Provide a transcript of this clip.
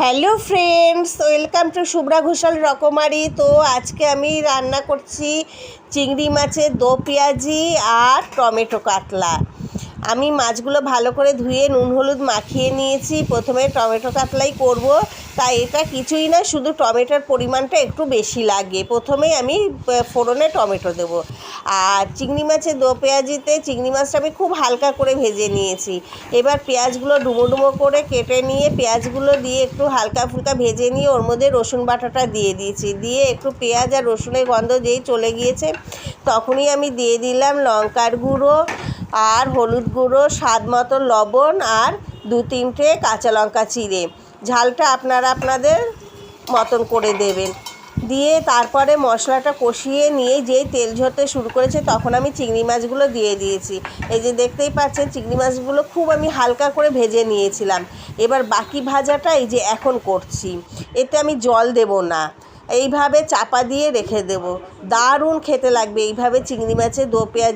Hello friends welcome to Shubhra Ghoshal রকমারি তো আজকে আমি রান্না করছি চিংড়ি মাছের দো পেঁয়াজি আর টমেটো কাতলা। আমি মাছগুলো ভালো করে ধুয়ে নুন, হলুদ মাখিয়ে নিয়েছি। প্রথমে টমেটো কাতলাই করব। তাই এটা কিছুই না, শুধু টমেটোর পরিমাণটা একটু বেশি লাগে। প্রথমেই আমি ফোড়নে টমেটো দেব। আর চিংড়ি মাছের দো পেঁয়াজিতে চিংড়ি মাছটা আমি খুব হালকা করে ভেজে নিয়েছি। এবার পেঁয়াজগুলো ডুমো ডুমো করে কেটে নিয়ে পেঁয়াজগুলো দিয়ে একটু হালকা ফুলকা ভেজে নিয়ে ওর মধ্যে রসুন বাটাটা দিয়ে দিয়েছি। দিয়ে একটু পেঁয়াজ আর রসুনের গন্ধ যেই চলে গিয়েছে, তখনই আমি দিয়ে দিলাম লঙ্কার গুঁড়ো। আর হলুদ গুঁড়ো, স্বাদ মতো লবণ আর দু তিনটে কাঁচা লঙ্কা চিড়ে। ঝালটা আপনারা আপনাদের মতন করে দেবেন। দিয়ে তারপরে মশলাটা কষিয়ে নিয়ে যেই তেল ঝরতে শুরু করেছে তখন আমি চিংড়ি মাছগুলো দিয়ে দিয়েছি। এই যে দেখতেই পাচ্ছেন, চিংড়ি মাছগুলো খুব আমি হালকা করে ভেজে নিয়েছিলাম। এবার বাকি ভাজাটা এই যে এখন করছি। এতে আমি জল দেব না। এইভাবে চাপা দিয়ে রেখে দেব। দারুণ খেতে লাগবে এইভাবে চিংড়ি মাছের দো পেঁয়াজি